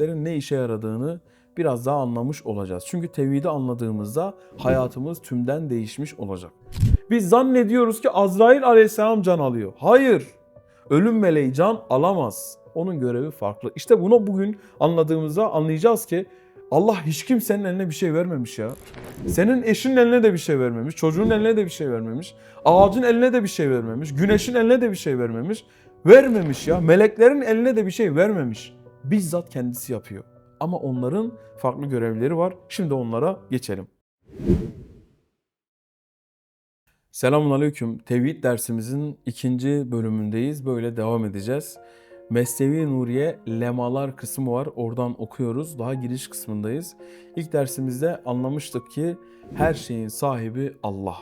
sebeplerin ne işe yaradığını biraz daha anlamış olacağız. Çünkü tevhidi anladığımızda hayatımız tümden değişmiş olacak. Biz zannediyoruz ki Azrail aleyhisselam can alıyor. Hayır. Ölüm meleği can alamaz. Onun görevi farklı. İşte bunu bugün anladığımızda anlayacağız ki Allah hiç kimsenin eline bir şey vermemiş ya. Senin eşinin eline de bir şey vermemiş, çocuğun eline de bir şey vermemiş, ağacın eline de bir şey vermemiş, güneşin eline de bir şey vermemiş. Vermemiş ya. Meleklerin eline de bir şey vermemiş. Bizzat kendisi yapıyor. Ama onların farklı görevleri var. Şimdi onlara geçelim. Selamun Aleyküm. Tevhid dersimizin ikinci bölümündeyiz. Böyle devam edeceğiz. Mesnevi Nuriye lemalar kısmı var. Oradan okuyoruz. Daha giriş kısmındayız. İlk dersimizde anlamıştık ki her şeyin sahibi Allah.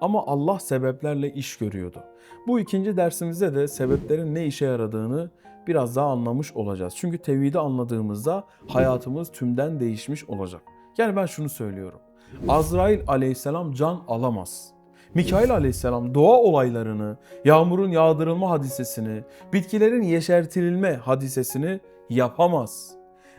Ama Allah sebeplerle iş görüyordu. Bu ikinci dersimizde de sebeplerin ne işe yaradığını biraz daha anlamış olacağız. Çünkü tevhidi anladığımızda hayatımız tümden değişmiş olacak. Yani ben şunu söylüyorum. Azrail aleyhisselam can alamaz. Mikail aleyhisselam doğa olaylarını, yağmurun yağdırılma hadisesini, bitkilerin yeşertirilme hadisesini yapamaz.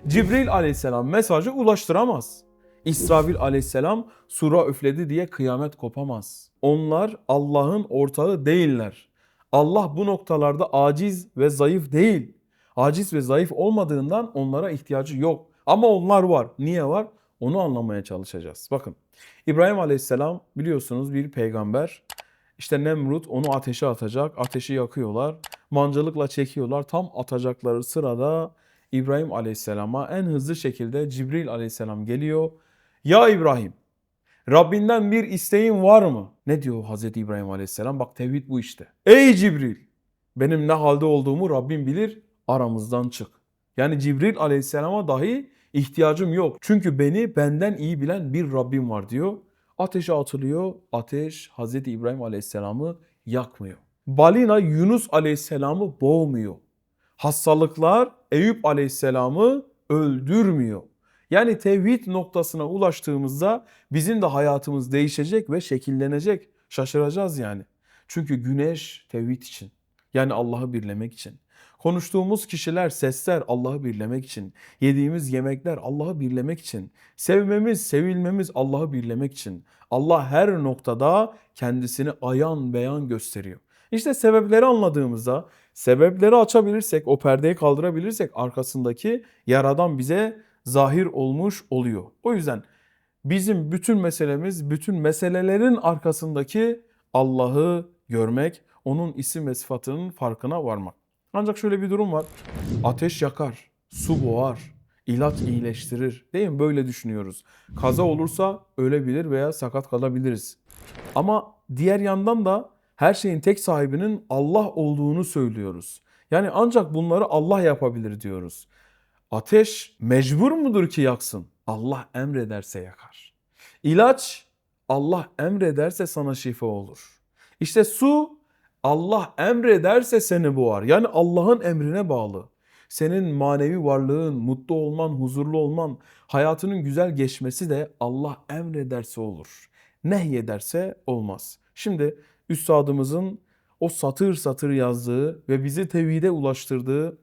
Cibril aleyhisselam mesajı ulaştıramaz. İsrafil aleyhisselam sura üfledi diye kıyamet kopamaz. Onlar Allah'ın ortağı değiller. Allah bu noktalarda aciz ve zayıf değil. Aciz ve zayıf olmadığından onlara ihtiyacı yok. Ama onlar var. Niye var? Onu anlamaya çalışacağız. Bakın İbrahim Aleyhisselam biliyorsunuz bir peygamber. İşte Nemrut onu ateşe atacak. Ateşi yakıyorlar. Mancılıkla çekiyorlar. Tam atacakları sırada İbrahim Aleyhisselam'a en hızlı şekilde Cibril Aleyhisselam geliyor. Ya İbrahim Rabbinden bir isteğin var mı? Ne diyor Hazreti İbrahim Aleyhisselam? Bak tevhid bu işte. Ey Cibril! Benim ne halde olduğumu Rabbim bilir. Aramızdan çık. Yani Cibril Aleyhisselam'a dahi ihtiyacım yok. Çünkü beni benden iyi bilen bir Rabbim var diyor. Ateşe atılıyor. Ateş Hazreti İbrahim Aleyhisselam'ı yakmıyor. Balina Yunus Aleyhisselam'ı boğmuyor. Hastalıklar Eyüp Aleyhisselam'ı öldürmüyor. Yani tevhid noktasına ulaştığımızda bizim de hayatımız değişecek ve şekillenecek. Şaşıracağız yani. Çünkü güneş tevhid için. Yani Allah'ı birlemek için. Konuştuğumuz kişiler, sesler Allah'ı birlemek için. Yediğimiz yemekler Allah'ı birlemek için. Sevmemiz, sevilmemiz Allah'ı birlemek için. Allah her noktada kendisini ayan beyan gösteriyor. İşte sebepleri anladığımızda, sebepleri açabilirsek, o perdeyi kaldırabilirsek arkasındaki yaradan bize zahir olmuş oluyor. O yüzden bizim bütün meselemiz, bütün meselelerin arkasındaki Allah'ı görmek, onun isim ve sıfatının farkına varmak. Ancak şöyle bir durum var. Ateş yakar, su boğar, ilaç iyileştirir. Değil mi? Böyle düşünüyoruz. Kaza olursa ölebilir veya sakat kalabiliriz. Ama diğer yandan da her şeyin tek sahibinin Allah olduğunu söylüyoruz. Yani ancak bunları Allah yapabilir diyoruz. Ateş mecbur mudur ki yaksın? Allah emrederse yakar. İlaç Allah emrederse sana şifa olur. İşte su Allah emrederse seni boğar. Yani Allah'ın emrine bağlı. Senin manevi varlığın, mutlu olman, huzurlu olman, hayatının güzel geçmesi de Allah emrederse olur. Nehyederse olmaz. Şimdi üstadımızın o satır satır yazdığı ve bizi tevhide ulaştırdığı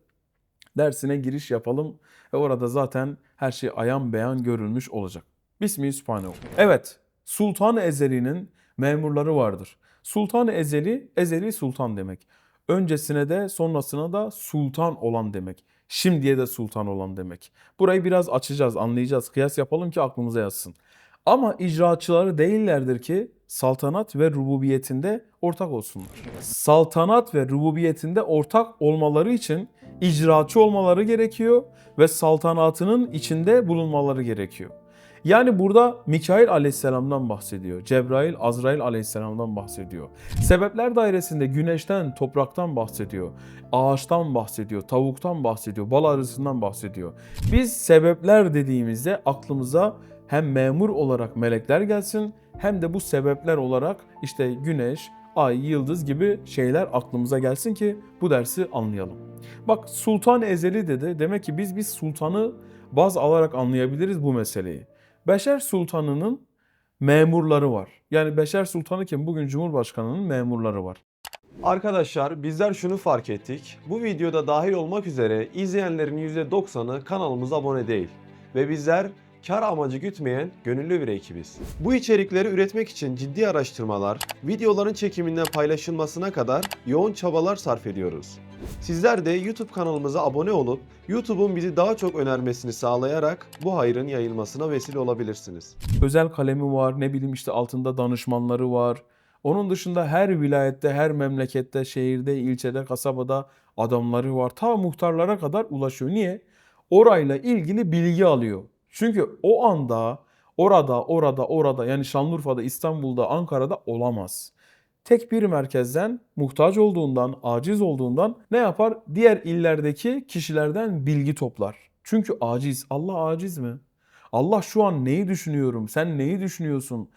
dersine giriş yapalım ve orada zaten her şey ayan beyan görülmüş olacak. Bismillahirrahmanirrahim. Evet, Sultan-ı Ezeli'nin memurları vardır. Sultan-ı Ezeli, Ezeli sultan demek. Öncesine de sonrasına da sultan olan demek. Şimdiye de sultan olan demek. Burayı biraz açacağız, anlayacağız. Kıyas yapalım ki aklımıza yazsın. Ama icraatçıları değillerdir ki saltanat ve rububiyetinde ortak olsunlar. Saltanat ve rububiyetinde ortak olmaları için icraatçı olmaları gerekiyor ve saltanatının içinde bulunmaları gerekiyor. Yani burada Mikail aleyhisselamdan bahsediyor. Cebrail, Azrail aleyhisselamdan bahsediyor. Sebepler dairesinde güneşten, topraktan bahsediyor. Ağaçtan bahsediyor, tavuktan bahsediyor, bal arısından bahsediyor. Biz sebepler dediğimizde aklımıza hem memur olarak melekler gelsin hem de bu sebepler olarak işte güneş, ay, yıldız gibi şeyler aklımıza gelsin ki bu dersi anlayalım. Bak Sultan Ezeli dedi. Demek ki biz bir sultanı baz alarak anlayabiliriz bu meseleyi. Beşer Sultanı'nın memurları var. Yani Beşer Sultanı kim? Bugün Cumhurbaşkanı'nın memurları var. Arkadaşlar bizler şunu fark ettik. Bu videoda dahil olmak üzere izleyenlerin %90'ı kanalımıza abone değil. Ve bizler kar amacı gütmeyen gönüllü bir ekibiz. Bu içerikleri üretmek için ciddi araştırmalar, videoların çekiminden paylaşılmasına kadar yoğun çabalar sarf ediyoruz. Sizler de YouTube kanalımıza abone olup YouTube'un bizi daha çok önermesini sağlayarak bu hayrın yayılmasına vesile olabilirsiniz. Özel kalemi var, ne bileyim işte altında danışmanları var. Onun dışında her vilayette, her memlekette, şehirde, ilçede, kasabada adamları var. Ta muhtarlara kadar ulaşıyor. Niye? Orayla ilgili bilgi alıyor. Çünkü o anda orada, orada, orada yani Şanlıurfa'da, İstanbul'da, Ankara'da olamaz. Tek bir merkezden muhtaç olduğundan, aciz olduğundan ne yapar? Diğer illerdeki kişilerden bilgi toplar. Çünkü aciz. Allah aciz mi? Allah şu an neyi düşünüyorum? Sen neyi düşünüyorsun?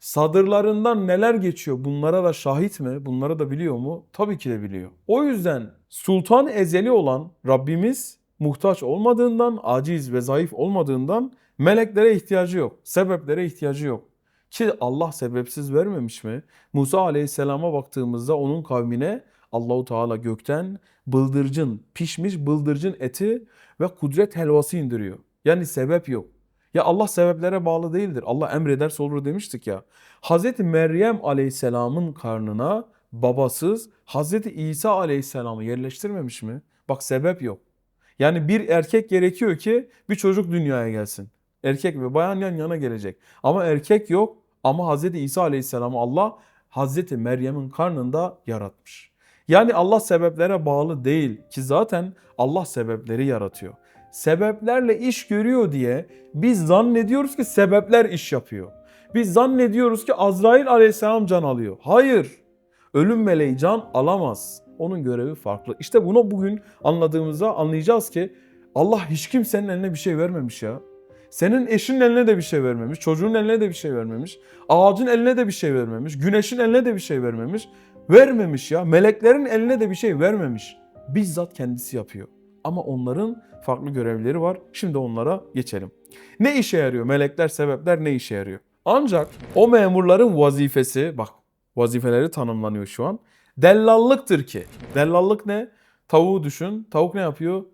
Sadırlarından neler geçiyor? Bunlara da şahit mi? Bunları da biliyor mu? Tabii ki de biliyor. O yüzden sultan ezeli olan Rabbimiz muhtaç olmadığından, aciz ve zayıf olmadığından meleklere ihtiyacı yok. Sebeplere ihtiyacı yok. Ki Allah sebepsiz vermemiş mi? Musa Aleyhisselam'a baktığımızda onun kavmine Allahu Teala gökten bıldırcın, pişmiş bıldırcın eti ve kudret helvası indiriyor. Yani sebep yok. Ya Allah sebeplere bağlı değildir. Allah emrederse olur demiştik ya. Hazreti Meryem Aleyhisselam'ın karnına babasız Hazreti İsa Aleyhisselam'ı yerleştirmemiş mi? Bak sebep yok. Yani bir erkek gerekiyor ki bir çocuk dünyaya gelsin. Erkek ve bayan yan yana gelecek. Ama erkek yok ama Hazreti İsa Aleyhisselam'ı Allah Hazreti Meryem'in karnında yaratmış. Yani Allah sebeplere bağlı değil ki zaten Allah sebepleri yaratıyor. Sebeplerle iş görüyor diye biz zannediyoruz ki sebepler iş yapıyor. Biz zannediyoruz ki Azrail aleyhisselam can alıyor. Hayır. Ölüm meleği can alamaz. Onun görevi farklı. İşte bunu bugün anladığımızda anlayacağız ki Allah hiç kimsenin eline bir şey vermemiş ya. Senin eşinin eline de bir şey vermemiş, çocuğun eline de bir şey vermemiş, ağacın eline de bir şey vermemiş, güneşin eline de bir şey vermemiş. Vermemiş ya. Meleklerin eline de bir şey vermemiş. Bizzat kendisi yapıyor. Ama onların farklı görevleri var. Şimdi onlara geçelim. Ne işe yarıyor? Melekler, sebepler ne işe yarıyor? Ancak o memurların vazifesi, bak vazifeleri tanımlanıyor şu an. Dellallıktır ki. Dellallık ne? Tavuğu düşün. Tavuk ne yapıyor?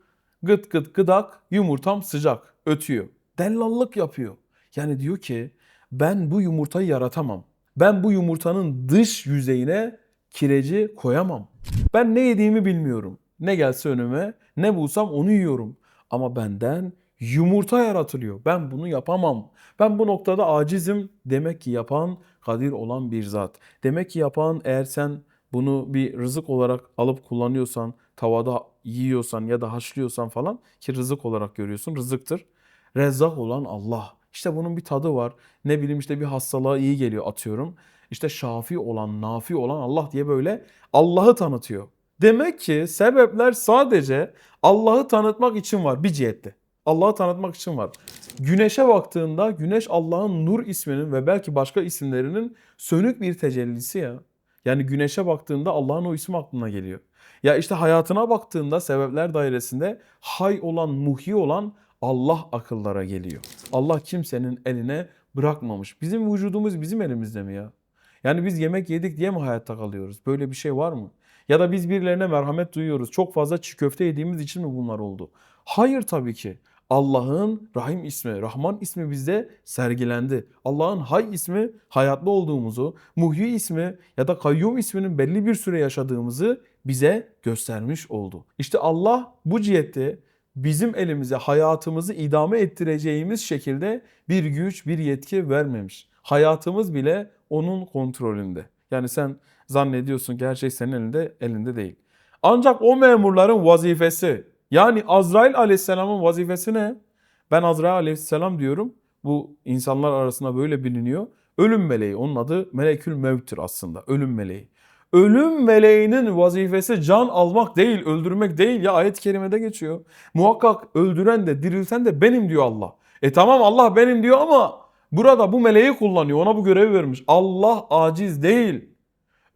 Gıt gıt gıdak, yumurtam sıcak, ötüyor. Dellallık yapıyor. Yani diyor ki ben bu yumurtayı yaratamam. Ben bu yumurtanın dış yüzeyine kireci koyamam. Ben ne yediğimi bilmiyorum. Ne gelse önüme, ne bulsam onu yiyorum. Ama benden yumurta yaratılıyor. Ben bunu yapamam. Ben bu noktada acizim. Demek ki yapan kadir olan bir zat. Demek ki yapan eğer sen bunu bir rızık olarak alıp kullanıyorsan, tavada yiyorsan ya da haşlıyorsan falan ki rızık olarak görüyorsun. Rızıktır. Rezzak olan Allah. İşte bunun bir tadı var. Ne bileyim işte bir hastalığa iyi geliyor atıyorum. İşte şafi olan, nafi olan Allah diye böyle Allah'ı tanıtıyor. Demek ki sebepler sadece Allah'ı tanıtmak için var bir cihette. Allah'ı tanıtmak için var. Güneşe baktığında güneş Allah'ın nur isminin ve belki başka isimlerinin sönük bir tecellisi ya. Yani güneşe baktığında Allah'ın o ismi aklına geliyor. Ya işte hayatına baktığında sebepler dairesinde hay olan, muhi olan Allah akıllara geliyor. Allah kimsenin eline bırakmamış. Bizim vücudumuz bizim elimizde mi ya? Yani biz yemek yedik diye mi hayatta kalıyoruz? Böyle bir şey var mı? Ya da biz birilerine merhamet duyuyoruz. Çok fazla çiğ köfte yediğimiz için mi bunlar oldu? Hayır tabii ki. Allah'ın Rahim ismi, Rahman ismi bizde sergilendi. Allah'ın Hay ismi hayatlı olduğumuzu, Muhyi ismi ya da Kayyum isminin belli bir süre yaşadığımızı bize göstermiş oldu. İşte Allah bu cihette bizim elimize hayatımızı idame ettireceğimiz şekilde bir güç, bir yetki vermemiş. Hayatımız bile onun kontrolünde. Yani sen zannediyorsun her şey senin elinde, elinde değil. Ancak o memurların vazifesi yani Azrail aleyhisselamın vazifesi ne? Ben Azrail aleyhisselam diyorum. Bu insanlar arasında böyle biliniyor. Ölüm meleği. Onun adı Melekül Mevt'tir aslında. Ölüm meleği. Ölüm meleğinin vazifesi can almak değil, öldürmek değil. Ya ayet-i kerimede geçiyor. Muhakkak öldüren de dirilten de benim diyor Allah. E tamam Allah benim diyor ama burada bu meleği kullanıyor. Ona bu görevi vermiş. Allah aciz değil.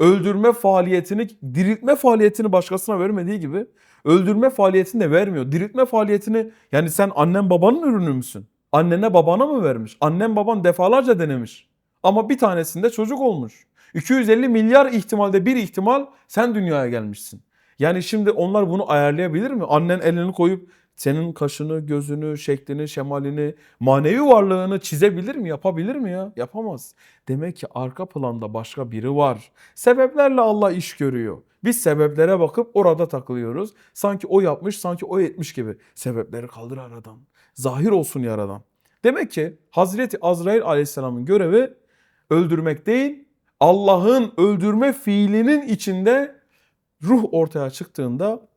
Öldürme faaliyetini, diriltme faaliyetini başkasına vermediği gibi öldürme faaliyetini de vermiyor. Diriltme faaliyetini yani sen annen babanın ürünü müsün? Annene babana mı vermiş? Annen baban defalarca denemiş. Ama bir tanesinde çocuk olmuş. 250 milyar ihtimalde bir ihtimal sen dünyaya gelmişsin. Yani şimdi onlar bunu ayarlayabilir mi? Annen elini koyup senin kaşını, gözünü, şeklini, şemalini, manevi varlığını çizebilir mi? Yapabilir mi ya? Yapamaz. Demek ki arka planda başka biri var. Sebeplerle Allah iş görüyor. Biz sebeplere bakıp orada takılıyoruz. Sanki o yapmış, sanki o etmiş gibi. Sebepleri kaldır aradan. Zahir olsun yaradan. Demek ki Hazreti Azrail aleyhisselamın görevi öldürmek değil, Allah'ın öldürme fiilinin içinde ruh ortaya çıktığında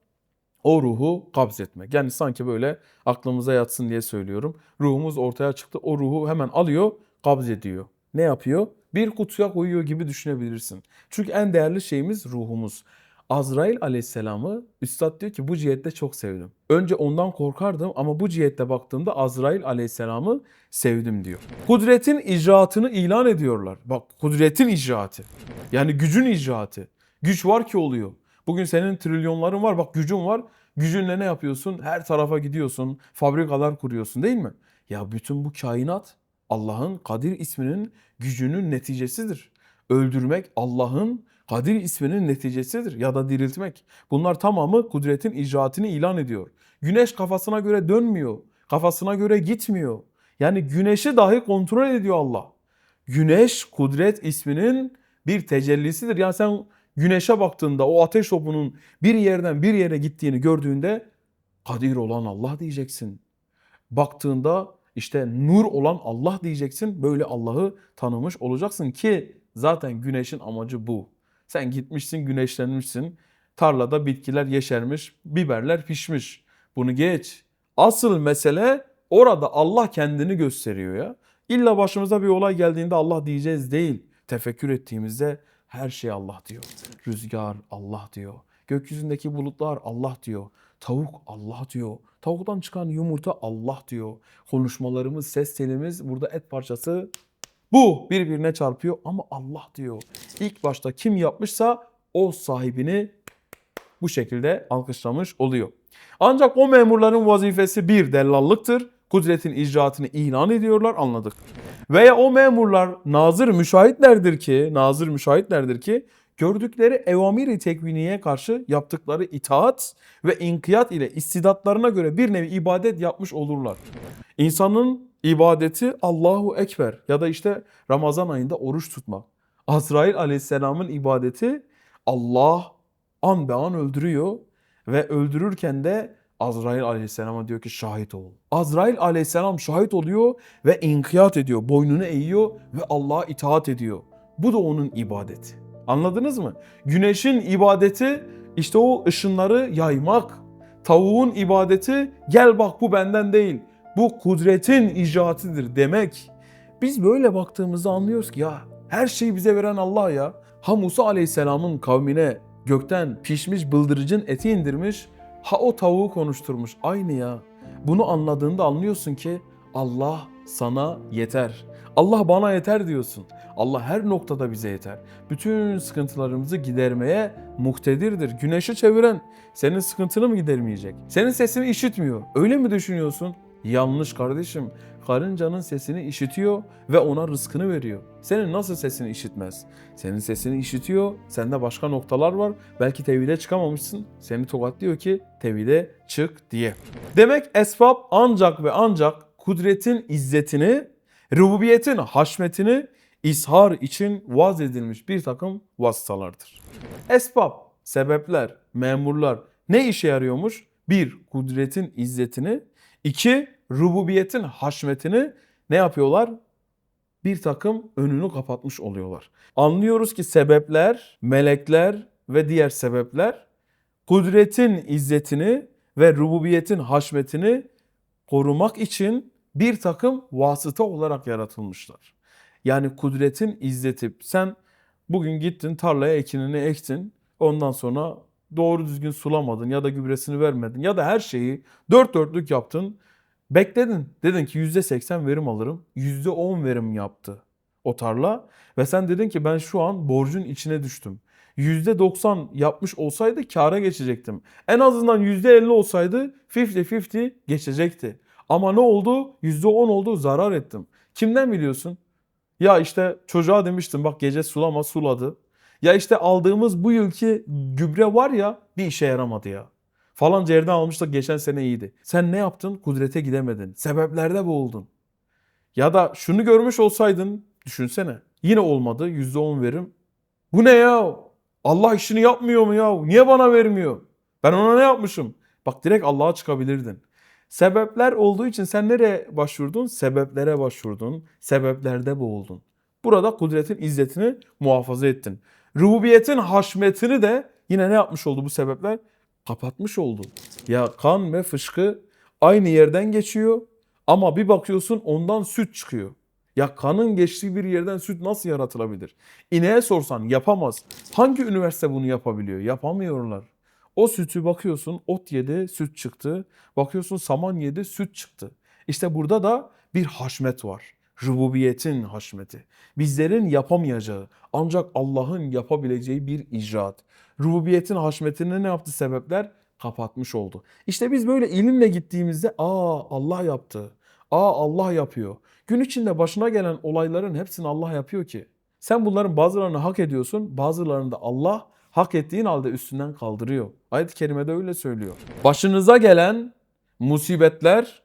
o ruhu kabz etmek. Yani sanki böyle aklımıza yatsın diye söylüyorum. Ruhumuz ortaya çıktı. O ruhu hemen alıyor, kabz ediyor. Ne yapıyor? Bir kutuya koyuyor gibi düşünebilirsin. Çünkü en değerli şeyimiz ruhumuz. Azrail aleyhisselamı Üstad diyor ki bu cihette çok sevdim. Önce ondan korkardım ama bu cihette baktığımda Azrail aleyhisselamı sevdim diyor. Kudretin icraatını ilan ediyorlar. Bak kudretin icraatı. Yani gücün icraatı. Güç var ki oluyor. Bugün senin trilyonların var bak gücün var. Gücünle ne yapıyorsun? Her tarafa gidiyorsun. Fabrikalar kuruyorsun değil mi? Ya bütün bu kainat Allah'ın Kadir isminin gücünün neticesidir. Öldürmek Allah'ın Kadir isminin neticesidir ya da diriltmek. Bunlar tamamı kudretin icraatını ilan ediyor. Güneş kafasına göre dönmüyor. Kafasına göre gitmiyor. Yani güneşi dahi kontrol ediyor Allah. Güneş kudret isminin bir tecellisidir. Yani sen güneşe baktığında o ateş topunun bir yerden bir yere gittiğini gördüğünde kadir olan Allah diyeceksin. Baktığında işte nur olan Allah diyeceksin. Böyle Allah'ı tanımış olacaksın ki zaten güneşin amacı bu. Sen gitmişsin güneşlenmişsin. Tarlada bitkiler yeşermiş, biberler pişmiş. Bunu geç. Asıl mesele orada Allah kendini gösteriyor ya. İlla başımıza bir olay geldiğinde Allah diyeceğiz değil. Tefekkür ettiğimizde her şey Allah diyor. Rüzgar Allah diyor. Gökyüzündeki bulutlar Allah diyor. Tavuk Allah diyor. Tavuktan çıkan yumurta Allah diyor. Konuşmalarımız, ses telimiz, burada et parçası bu birbirine çarpıyor ama Allah diyor. İlk başta kim yapmışsa o sahibini bu şekilde alkışlamış oluyor. Ancak o memurların vazifesi bir dellallıktır. Kudretin icraatını ilan ediyorlar anladık. Veya o memurlar nazır müşahitlerdir ki, nazır müşahitlerdir ki gördükleri evamiri tekviniye karşı yaptıkları itaat ve inkiyat ile istidatlarına göre bir nevi ibadet yapmış olurlar. İnsanın ibadeti Allahu Ekber ya da işte Ramazan ayında oruç tutmak. Azrail aleyhisselamın ibadeti Allah an be an öldürüyor ve öldürürken de Azrail aleyhisselama diyor ki şahit ol. Azrail aleyhisselam şahit oluyor ve inkiyat ediyor. Boynunu eğiyor ve Allah'a itaat ediyor. Bu da onun ibadeti. Anladınız mı? Güneşin ibadeti işte o ışınları yaymak. Tavuğun ibadeti gel bak bu benden değil. Bu kudretin icraatidir demek. Biz böyle baktığımızda anlıyoruz ki ya her şeyi bize veren Allah ya. Ha Musa aleyhisselamın kavmine gökten pişmiş bıldırıcın eti indirmiş. Ha o tavuğu konuşturmuş. Aynı ya. Bunu anladığında anlıyorsun ki Allah sana yeter. Allah bana yeter diyorsun. Allah her noktada bize yeter. Bütün sıkıntılarımızı gidermeye muhtedirdir. Güneşi çeviren senin sıkıntını mı gidermeyecek? Senin sesini işitmiyor. Öyle mi düşünüyorsun? Yanlış kardeşim. Karıncanın sesini işitiyor ve ona rızkını veriyor. Senin nasıl sesini işitmez? Senin sesini işitiyor. Sende başka noktalar var. Belki tevhide çıkamamışsın. Seni tokatlıyor ki tevhide çık diye. Demek esbab ancak ve ancak kudretin izzetini, rububiyetin haşmetini ishar için vaz edilmiş bir takım vasıtalardır. Esbab, sebepler, memurlar ne işe yarıyormuş? Bir, kudretin izzetini, iki, rububiyetin haşmetini ne yapıyorlar? Bir takım önünü kapatmış oluyorlar. Anlıyoruz ki sebepler, melekler ve diğer sebepler kudretin izzetini ve rububiyetin haşmetini korumak için bir takım vasıta olarak yaratılmışlar. Yani kudretin izzeti. Sen bugün gittin tarlaya ekinini ektin. Ondan sonra doğru düzgün sulamadın ya da gübresini vermedin ya da her şeyi dört dörtlük yaptın. Bekledin. Dedin ki %80 verim alırım. %10 verim yaptı o tarla. Ve sen dedin ki ben şu an borcun içine düştüm. %90 yapmış olsaydı kâra geçecektim. En azından %50 olsaydı 50-50 geçecekti. Ama ne oldu? %10 oldu zarar ettim. Kimden biliyorsun? Ya işte çocuğa demiştim bak gece sulama suladı. Ya işte aldığımız bu yılki gübre var ya bir işe yaramadı ya. Falanca yerden almıştık geçen sene iyiydi. Sen ne yaptın? Kudrete gidemedin. Sebeplerde boğuldun. Ya da şunu görmüş olsaydın düşünsene. Yine olmadı %10 verim. Bu ne ya? Allah işini yapmıyor mu ya? Niye bana vermiyor? Ben ona ne yapmışım? Bak direkt Allah'a çıkabilirdin. Sebepler olduğu için sen nereye başvurdun? Sebeplere başvurdun. Sebeplerde boğuldun. Burada kudretin izzetini muhafaza ettin. Rububiyetin haşmetini de yine ne yapmış oldu bu sebepler? Kapatmış oldu. Ya kan ve fışkı aynı yerden geçiyor ama bir bakıyorsun ondan süt çıkıyor. Ya kanın geçtiği bir yerden süt nasıl yaratılabilir? İneğe sorsan yapamaz. Hangi üniversite bunu yapabiliyor? Yapamıyorlar. O sütü bakıyorsun ot yedi süt çıktı. Bakıyorsun saman yedi süt çıktı. İşte burada da bir haşmet var. Rububiyetin haşmeti. Bizlerin yapamayacağı ancak Allah'ın yapabileceği bir icraat. Rububiyetin haşmetini ne yaptı sebepler? Kapatmış oldu. İşte biz böyle ilimle gittiğimizde aa Allah yaptı. Aa Allah yapıyor. Gün içinde başına gelen olayların hepsini Allah yapıyor ki. Sen bunların bazılarını hak ediyorsun, bazılarını da Allah hak ettiğin halde üstünden kaldırıyor. Ayet-i kerimede öyle söylüyor. Başınıza gelen musibetler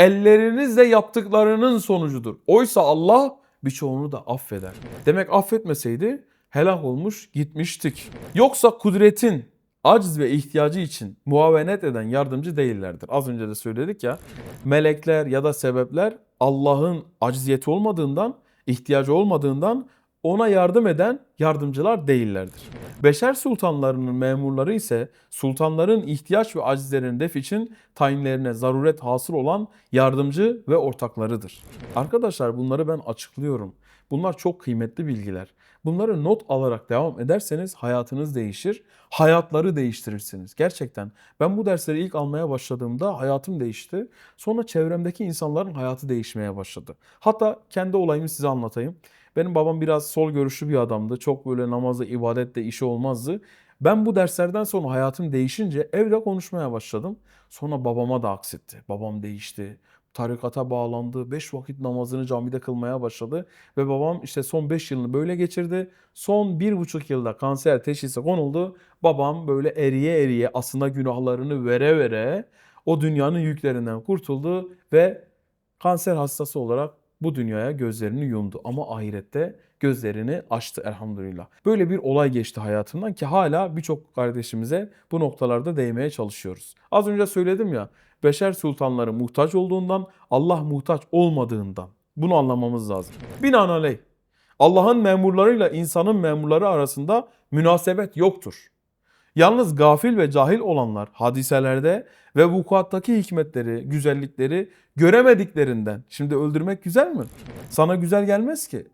ellerinizle yaptıklarının sonucudur. Oysa Allah birçoğunu da affeder. Demek affetmeseydi helak olmuş gitmiştik. Yoksa kudretin aciz ve ihtiyacı için muavenet eden yardımcı değillerdir. Az önce de söyledik ya melekler ya da sebepler Allah'ın aciziyeti olmadığından, ihtiyacı olmadığından ona yardım eden yardımcılar değillerdir. Beşer sultanlarının memurları ise sultanların ihtiyaç ve acizlerini def için tayinlerine zaruret hasıl olan yardımcı ve ortaklarıdır. Arkadaşlar bunları ben açıklıyorum. Bunlar çok kıymetli bilgiler. Bunları not alarak devam ederseniz hayatınız değişir, hayatları değiştirirsiniz. Gerçekten ben bu dersleri ilk almaya başladığımda hayatım değişti. Sonra çevremdeki insanların hayatı değişmeye başladı. Hatta kendi olayımı size anlatayım. Benim babam biraz sol görüşlü bir adamdı. Çok böyle namazla, ibadetle işi olmazdı. Ben bu derslerden sonra hayatım değişince evde konuşmaya başladım. Sonra babama da aksetti. Babam değişti. Tarikata bağlandı. Beş vakit namazını camide kılmaya başladı. Ve babam işte son beş yılını böyle geçirdi. Son bir buçuk yılda kanser teşhisi konuldu. Babam böyle eriye eriye aslında günahlarını vere vere o dünyanın yüklerinden kurtuldu ve kanser hastası olarak bu dünyaya gözlerini yumdu ama ahirette gözlerini açtı elhamdülillah. Böyle bir olay geçti hayatımdan ki hala birçok kardeşimize bu noktalarda değmeye çalışıyoruz. Az önce söyledim ya beşer sultanları muhtaç olduğundan Allah muhtaç olmadığından bunu anlamamız lazım. Binaenaleyh Allah'ın memurlarıyla insanın memurları arasında münasebet yoktur. Yalnız gafil ve cahil olanlar hadiselerde ve vukuattaki hikmetleri, güzellikleri göremediklerinden. Şimdi öldürmek güzel mi? Sana güzel gelmez ki.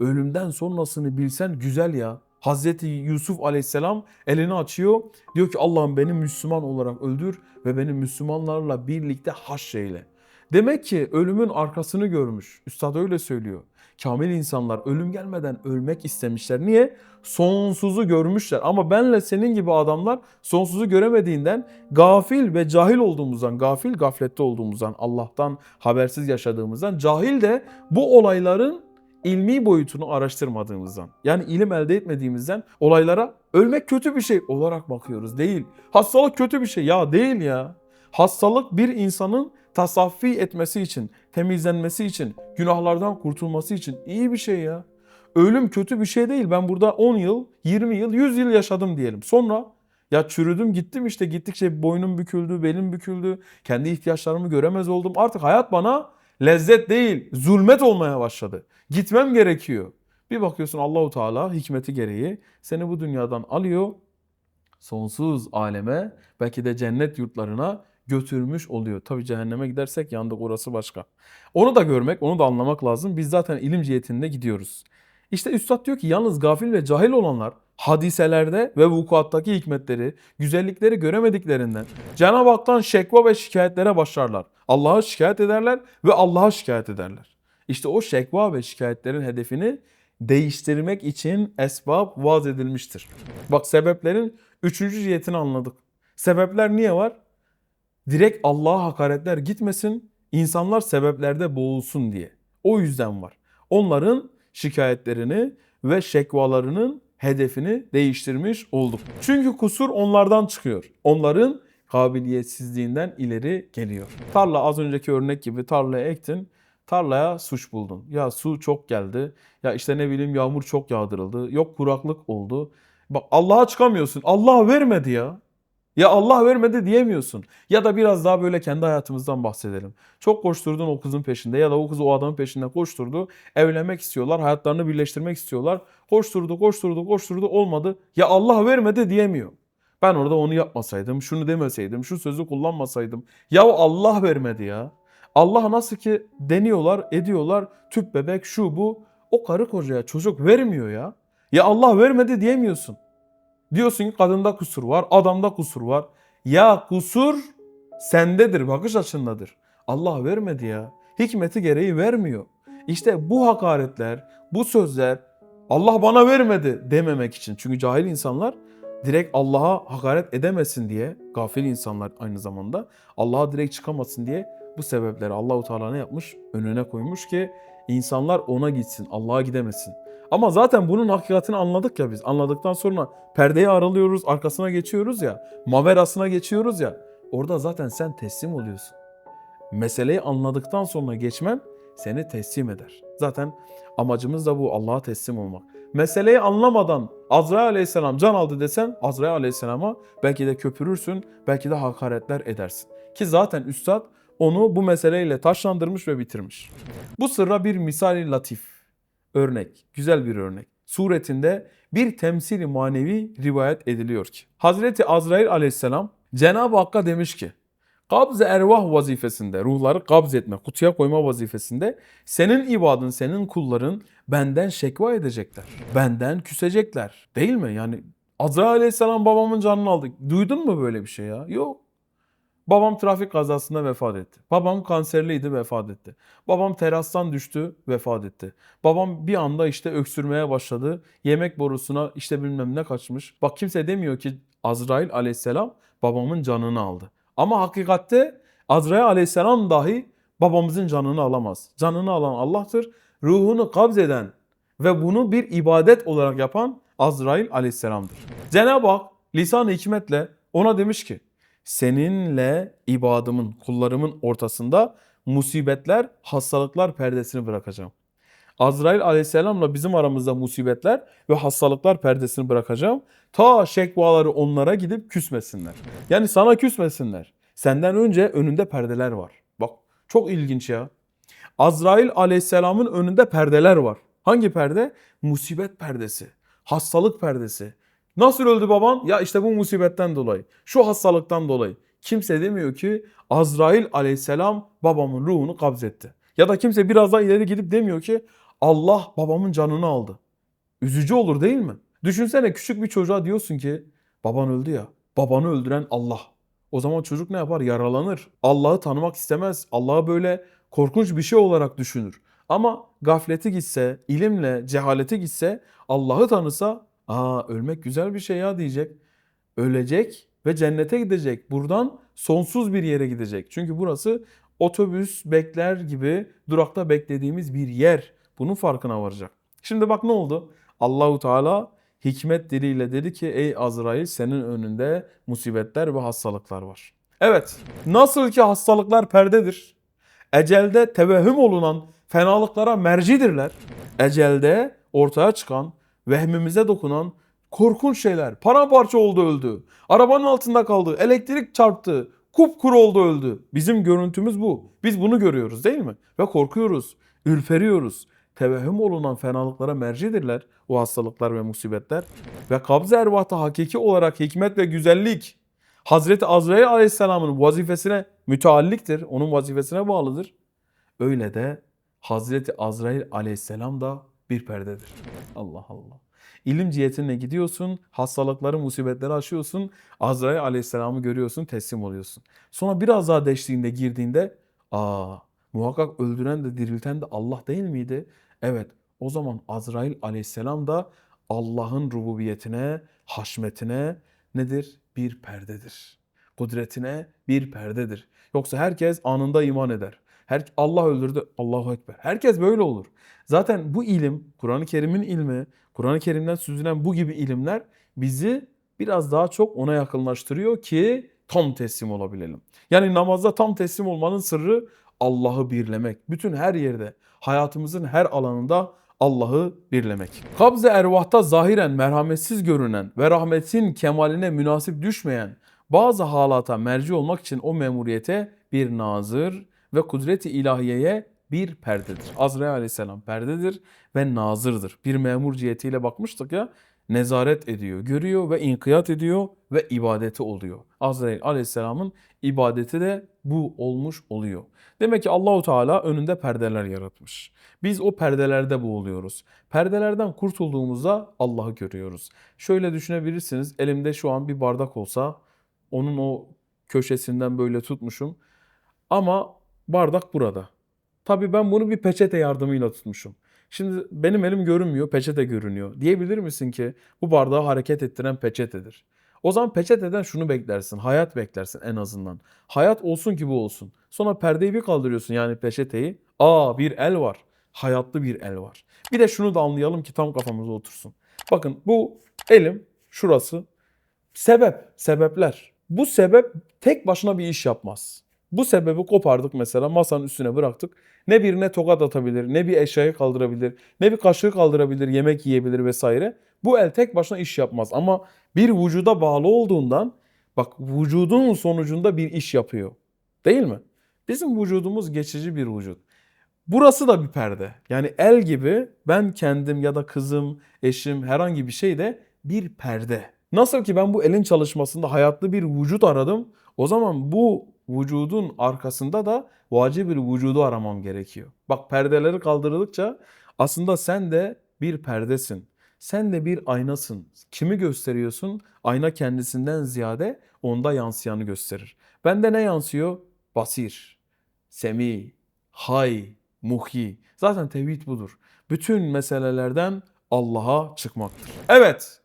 Ölümden sonrasını bilsen güzel ya. Hazreti Yusuf aleyhisselam elini açıyor. Diyor ki Allah'ım beni Müslüman olarak öldür ve beni Müslümanlarla birlikte haşreyle. Demek ki ölümün arkasını görmüş. Üstad öyle söylüyor. Kamil insanlar ölüm gelmeden ölmek istemişler. Niye? Sonsuzu görmüşler. Ama benle senin gibi adamlar sonsuzu göremediğinden gafil ve cahil olduğumuzdan, gafil gaflette olduğumuzdan, Allah'tan habersiz yaşadığımızdan, cahil de bu olayların ilmi boyutunu araştırmadığımızdan, yani ilim elde etmediğimizden olaylara ölmek kötü bir şey olarak bakıyoruz. Değil. Hastalık kötü bir şey. Ya değil ya. Hastalık bir insanın tasaffi etmesi için, temizlenmesi için, günahlardan kurtulması için iyi bir şey ya. Ölüm kötü bir şey değil. Ben burada 10 yıl, 20 yıl, 100 yıl yaşadım diyelim. Sonra ya çürüdüm gittim işte gittikçe boynum büküldü, belim büküldü. Kendi ihtiyaçlarımı göremez oldum. Artık hayat bana lezzet değil, zulmet olmaya başladı. Gitmem gerekiyor. Bir bakıyorsun Allahu Teala hikmeti gereği seni bu dünyadan alıyor. Sonsuz aleme belki de cennet yurtlarına götürmüş oluyor. Tabi cehenneme gidersek yandık orası başka. Onu da görmek, onu da anlamak lazım. Biz zaten ilim cihetinde gidiyoruz. İşte Üstad diyor ki yalnız gafil ve cahil olanlar hadiselerde ve vukuattaki hikmetleri, güzellikleri göremediklerinden Cenab-ı Hak'tan şekva ve şikayetlere başlarlar. Allah'a şikayet ederler ve Allah'a şikayet ederler. İşte o şekva ve şikayetlerin hedefini değiştirmek için esbab vaz edilmiştir. Bak sebeplerin üçüncü cihetini anladık. Sebepler niye var? Direkt Allah'a hakaretler gitmesin, insanlar sebeplerde boğulsun diye. O yüzden var. Onların şikayetlerini ve şekvalarının hedefini değiştirmiş olduk. Çünkü kusur onlardan çıkıyor. Onların kabiliyetsizliğinden ileri geliyor. Tarla az önceki örnek gibi tarlaya ektin. Tarlaya suç buldun. Ya su çok geldi. Ya işte ne bileyim yağmur çok yağdırıldı. Yok kuraklık oldu. Bak Allah'a çıkamıyorsun. Allah vermedi ya. Ya Allah vermedi diyemiyorsun. Ya da biraz daha böyle kendi hayatımızdan bahsedelim. Çok koşturdun o kızın peşinde ya da o kız o adamın peşinde koşturdu. Evlenmek istiyorlar, hayatlarını birleştirmek istiyorlar. Koşturdu, koşturdu, koşturdu olmadı. Ya Allah vermedi diyemiyor. Ben orada onu yapmasaydım, şunu demeseydim, şu sözü kullanmasaydım. Ya Allah vermedi ya. Allah nasıl ki deniyorlar, ediyorlar, tüp bebek, şu bu. O karı kocaya çocuk vermiyor ya. Ya Allah vermedi diyemiyorsun. Diyorsun ki kadında kusur var, adamda kusur var. Ya kusur sendedir, bakış açındadır. Allah vermedi ya. Hikmeti gereği vermiyor. İşte bu hakaretler, bu sözler Allah bana vermedi dememek için. Çünkü cahil insanlar direkt Allah'a hakaret edemesin diye, gafil insanlar aynı zamanda Allah'a direkt çıkamasın diye bu sebepleri Allahu Teala ne yapmış? Önüne koymuş ki insanlar ona gitsin, Allah'a gidemesin. Ama zaten bunun hakikatini anladık ya biz. Anladıktan sonra perdeyi aralıyoruz, arkasına geçiyoruz ya, maverasına geçiyoruz ya. Orada zaten sen teslim oluyorsun. Meseleyi anladıktan sonra geçmen seni teslim eder. Zaten amacımız da bu Allah'a teslim olmak. Meseleyi anlamadan Azrail aleyhisselam can aldı desen Azrail aleyhisselama belki de köpürürsün, belki de hakaretler edersin. Ki zaten üstad onu bu meseleyle taşlandırmış ve bitirmiş. Bu sırra bir misali latif, örnek, güzel bir örnek. Suretinde bir temsili manevi rivayet ediliyor ki. Hazreti Azrail aleyhisselam Cenab-ı Hakk'a demiş ki kabz ervah vazifesinde, ruhları kabz etme, kutuya koyma vazifesinde senin ibadın, senin kulların benden şekva edecekler. Benden küsecekler. Değil mi? Yani Azrail aleyhisselam babamın canını aldı. Duydun mu böyle bir şey ya? Yok. Babam trafik kazasında vefat etti. Babam kanserliydi vefat etti. Babam terastan düştü vefat etti. Babam bir anda işte öksürmeye başladı. Yemek borusuna işte bilmem ne kaçmış. Bak kimse demiyor ki Azrail aleyhisselam babamın canını aldı. Ama hakikatte Azrail aleyhisselam dahi babamızın canını alamaz. Canını alan Allah'tır. Ruhunu kabz eden ve bunu bir ibadet olarak yapan Azrail aleyhisselamdır. Cenab-ı Hak lisan-ı hikmetle ona demiş ki seninle ibadımın, kullarımın ortasında musibetler, hastalıklar perdesini bırakacağım. Azrail aleyhisselamla bizim aramızda musibetler ve hastalıklar perdesini bırakacağım. Ta şekvaları onlara gidip küsmesinler. Yani sana küsmesinler. Senden önce önünde perdeler var. Bak çok ilginç ya. Azrail aleyhisselamın önünde perdeler var. Hangi perde? Musibet perdesi. Hastalık perdesi. Nasıl öldü baban? Ya işte bu musibetten dolayı. Şu hastalıktan dolayı. Kimse demiyor ki Azrail aleyhisselam babamın ruhunu kabzetti. Ya da kimse biraz daha ileri gidip demiyor ki Allah babamın canını aldı. Üzücü olur değil mi? Düşünsene küçük bir çocuğa diyorsun ki baban öldü ya. Babanı öldüren Allah. O zaman çocuk ne yapar? Yaralanır. Allah'ı tanımak istemez. Allah'ı böyle korkunç bir şey olarak düşünür. Ama gafleti gitse, ilimle cehaleti gitse, Allah'ı tanısa, aa ölmek güzel bir şey ya diyecek. Ölecek ve cennete gidecek. Buradan sonsuz bir yere gidecek. Çünkü burası otobüs bekler gibi durakta beklediğimiz bir yer. Bunun farkına varacak. Şimdi bak ne oldu? Allahu Teala hikmet diliyle dedi ki ey Azrail senin önünde musibetler ve hastalıklar var. Evet nasıl ki hastalıklar perdedir. Ecelde tevehüm olunan fenalıklara mercidirler. Ecelde ortaya çıkan, vehmimize dokunan korkunç şeyler. Paramparça oldu öldü. Arabanın altında kaldı. Elektrik çarptı. Kupkuru oldu öldü. Bizim görüntümüz bu. Biz bunu görüyoruz değil mi? Ve korkuyoruz. Ürperiyoruz. Tevehüm olunan fenalıklara mercidirler o hastalıklar ve musibetler. Ve kabz ervahta hakiki olarak hikmet ve güzellik Hazreti Azrail Aleyhisselam'ın vazifesine mütealliktir. Onun vazifesine bağlıdır. Öyle de Hazreti Azrail Aleyhisselam da bir perdedir. Allah Allah. İlim cihetine gidiyorsun, hastalıkları, musibetleri aşıyorsun. Azrail Aleyhisselam'ı görüyorsun, teslim oluyorsun. Sonra biraz daha deştiğinde, girdiğinde, aa muhakkak öldüren de dirilten de Allah değil miydi? Evet, o zaman Azrail Aleyhisselam da Allah'ın rububiyetine, haşmetine nedir? Bir perdedir. Kudretine bir perdedir. Yoksa herkes anında iman eder. Her, Allah öldürdü. Allahu Ekber. Herkes böyle olur. Zaten bu ilim, Kur'an-ı Kerim'in ilmi, Kur'an-ı Kerim'den süzülen bu gibi ilimler bizi biraz daha çok ona yakınlaştırıyor ki tam teslim olabilelim. Yani namazda tam teslim olmanın sırrı Allah'ı birlemek. Bütün her yerde, hayatımızın her alanında Allah'ı birlemek. Kabz-ı ervahta zahiren merhametsiz görünen ve rahmetin kemaline münasip düşmeyen bazı halata merci olmak için o memuriyete bir nazır ve kudreti ilahiyeye bir perdedir. Azrail aleyhisselam perdedir ve nazırdır. Bir memur cihetiyle bakmıştık ya nezaret ediyor, görüyor ve inkiyat ediyor ve ibadeti oluyor. Azrail aleyhisselamın ibadeti de bu olmuş oluyor. Demek ki Allahu Teala önünde perdeler yaratmış. Biz o perdelerde boğuluyoruz. Perdelerden kurtulduğumuzda Allah'ı görüyoruz. Şöyle düşünebilirsiniz. Elimde şu an bir bardak olsa onun o köşesinden böyle tutmuşum. Ama bardak burada. Tabii ben bunu bir peçete yardımıyla tutmuşum. Şimdi benim elim görünmüyor, peçete görünüyor. Diyebilir misin ki bu bardağı hareket ettiren peçetedir? O zaman peçeteden şunu beklersin, hayat beklersin en azından. Hayat olsun ki bu olsun. Sonra perdeyi bir kaldırıyorsun yani peçeteyi. Aa bir el var. Hayatlı bir el var. Bir de şunu da anlayalım ki tam kafamıza otursun. Bakın bu elim şurası sebep, sebepler. Bu sebep tek başına bir iş yapmaz. Bu sebebi kopardık mesela masanın üstüne bıraktık. Ne birine tokat atabilir, ne bir eşyayı kaldırabilir, ne bir kaşığı kaldırabilir, yemek yiyebilir vesaire. Bu el tek başına iş yapmaz ama bir vücuda bağlı olduğundan bak vücudun sonucunda bir iş yapıyor. Değil mi? Bizim vücudumuz geçici bir vücut. Burası da bir perde. Yani el gibi ben kendim ya da kızım, eşim herhangi bir şey de bir perde. Nasıl ki ben bu elin çalışmasında hayatlı bir vücut aradım. O zaman bu vücudun arkasında da vacip bir vücudu aramam gerekiyor. Bak perdeleri kaldırıldıkça aslında sen de bir perdesin. Sen de bir aynasın. Kimi gösteriyorsun? Ayna kendisinden ziyade onda yansıyanı gösterir. Bende ne yansıyor? Basir, semi, hay, muhi. Zaten tevhid budur. Bütün meselelerden Allah'a çıkmaktır. Evet.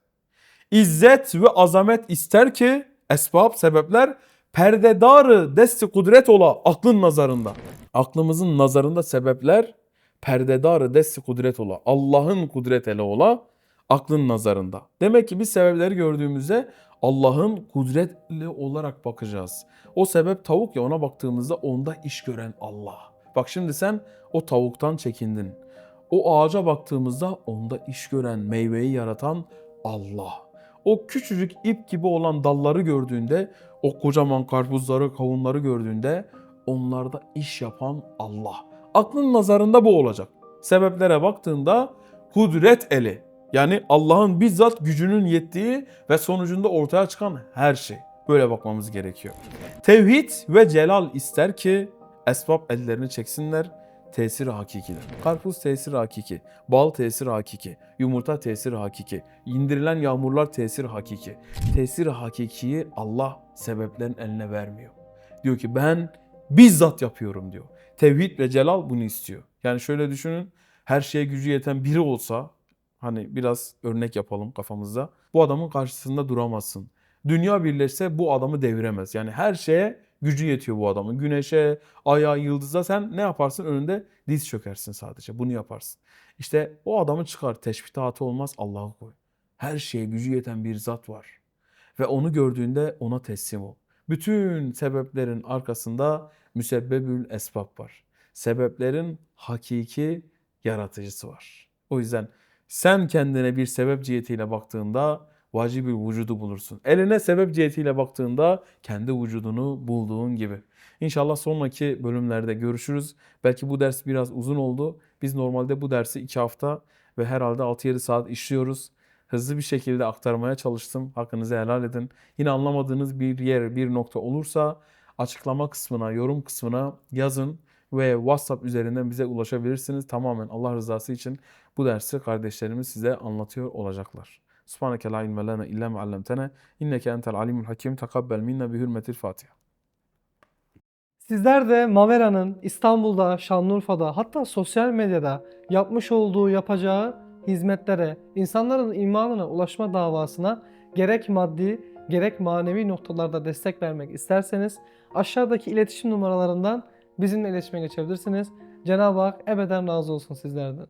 İzzet ve azamet ister ki esbab, sebepler perdedarı desti kudret ola aklın nazarında. Aklımızın nazarında sebepler perdedarı desti kudret ola. Allah'ın kudret ele ola aklın nazarında. Demek ki biz sebepleri gördüğümüzde Allah'ın kudretli olarak bakacağız. O sebep tavuk ya ona baktığımızda onda iş gören Allah. Bak şimdi sen o tavuktan çekindin. O ağaca baktığımızda onda iş gören, meyveyi yaratan Allah. O küçücük ip gibi olan dalları gördüğünde, o kocaman karpuzları, kavunları gördüğünde onlarda iş yapan Allah. Aklın nazarında bu olacak. Sebeplere baktığında kudret eli. Yani Allah'ın bizzat gücünün yettiği ve sonucunda ortaya çıkan her şey. Böyle bakmamız gerekiyor. Tevhid ve celal ister ki esbab ellerini çeksinler tesiri hakikidir. Karpuz tesiri hakiki, bal tesiri hakiki, yumurta tesiri hakiki, indirilen yağmurlar tesiri hakiki. Tesiri hakikiyi Allah sebeplerin eline vermiyor. Diyor ki ben bizzat yapıyorum diyor. Tevhid ve celal bunu istiyor. Yani şöyle düşünün her şeye gücü yeten biri olsa hani biraz örnek yapalım kafamızda. Bu adamın karşısında duramazsın. Dünya birleşse bu adamı deviremez. Yani her şeye gücü yetiyor bu adamın. Güneşe, aya, yıldıza sen ne yaparsın? Önünde diz çökersin sadece. Bunu yaparsın. İşte o adamı çıkar. Teşbihatı olmaz Allah'ı koy. Her şeye gücü yeten bir zat var. Ve onu gördüğünde ona teslim ol. Bütün sebeplerin arkasında müsebbebül esbab var. Sebeplerin hakiki yaratıcısı var. O yüzden sen kendine bir sebep cihetiyle baktığında vacib bir vücudu bulursun. Eline sebep cihetiyle baktığında kendi vücudunu bulduğun gibi. İnşallah sonraki bölümlerde görüşürüz. Belki bu ders biraz uzun oldu. Biz normalde bu dersi 2 hafta ve herhalde 6-7 saat işliyoruz. Hızlı bir şekilde aktarmaya çalıştım. Hakkınızı helal edin. Yine anlamadığınız bir yer, bir nokta olursa açıklama kısmına, yorum kısmına yazın ve WhatsApp üzerinden bize ulaşabilirsiniz. Tamamen Allah rızası için bu dersi kardeşlerimiz size anlatıyor olacaklar. Subhaneke la ilme lena illa ma allamtena inneke entel alimul hakim. Takabbel minna bi hürmetil Fatiha. Sizler de Mavera'nın İstanbul'da, Şanlıurfa'da hatta sosyal medyada yapmış olduğu, yapacağı hizmetlere, insanların imanına ulaşma davasına gerek maddi gerek manevi noktalarda destek vermek isterseniz aşağıdaki iletişim numaralarından bizimle iletişime geçebilirsiniz. Cenab-ı Hak ebeden razı olsun sizlerden.